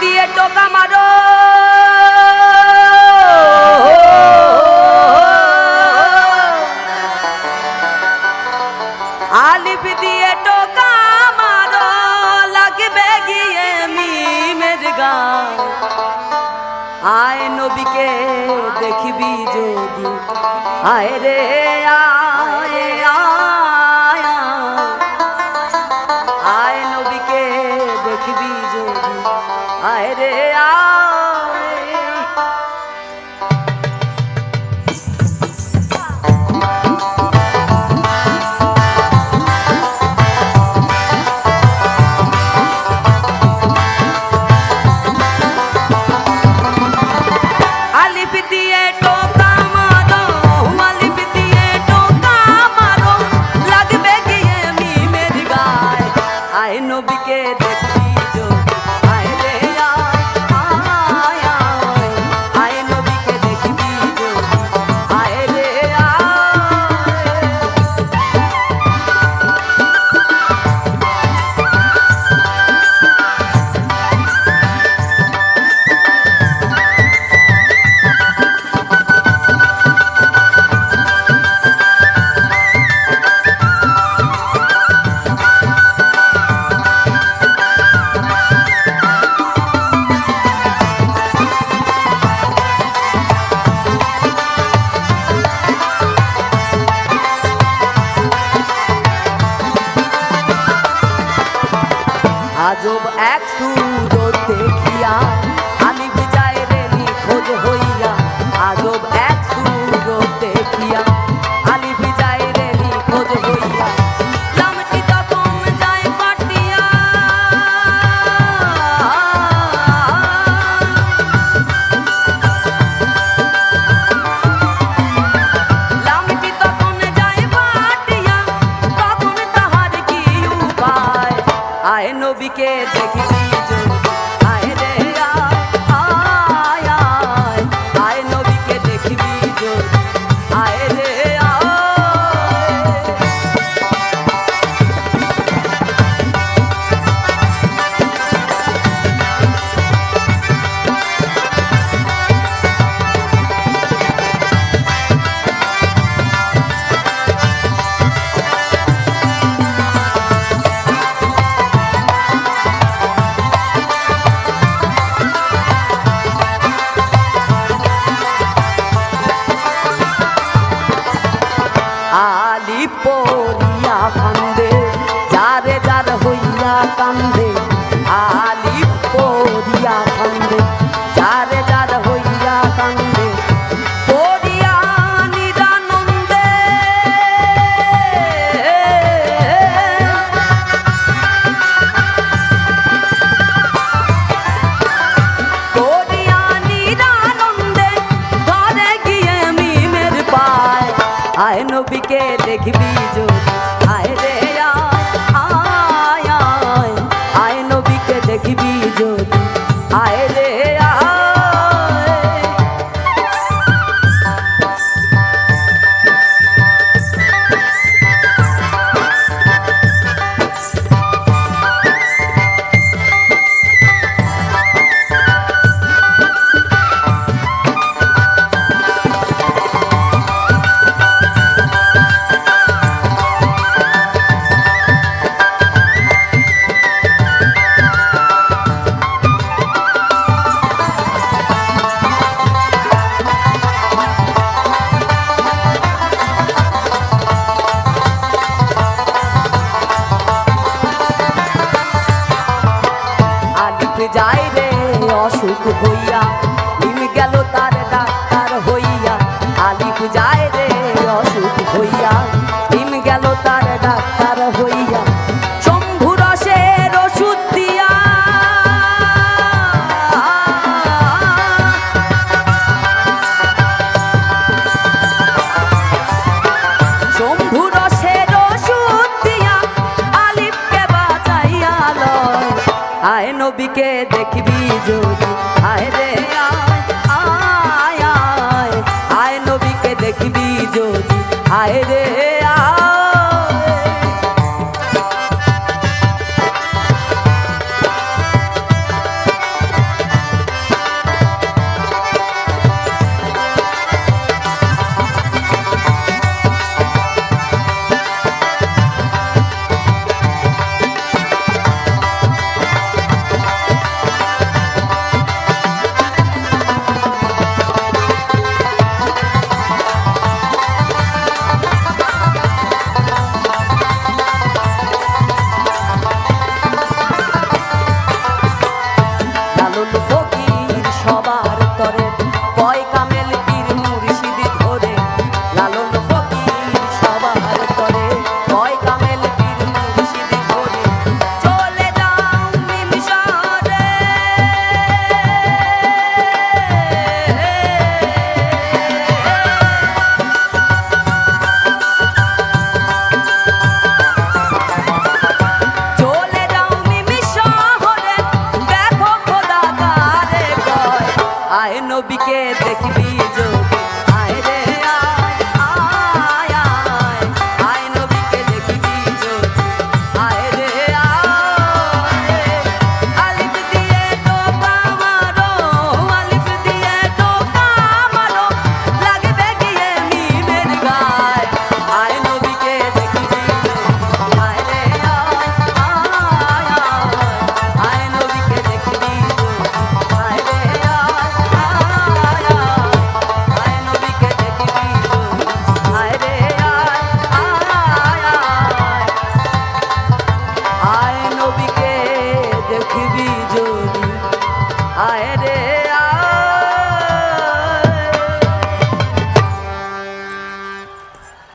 দিয়ে টোকা মারো। দিয়ে টোকা লাগবে গিয়ে আয় নবীকে দেখবি যদি আয় রে আয়। if it's the end. আজব এক সুরত দেখিয়া দিকে দেখি লাগে দেখবি যায় আমাকে দেখবি যদি। আয় রে আয় আয় আয় নবীকে দেখবি যদি। আয় রে আয়। be scared, be can be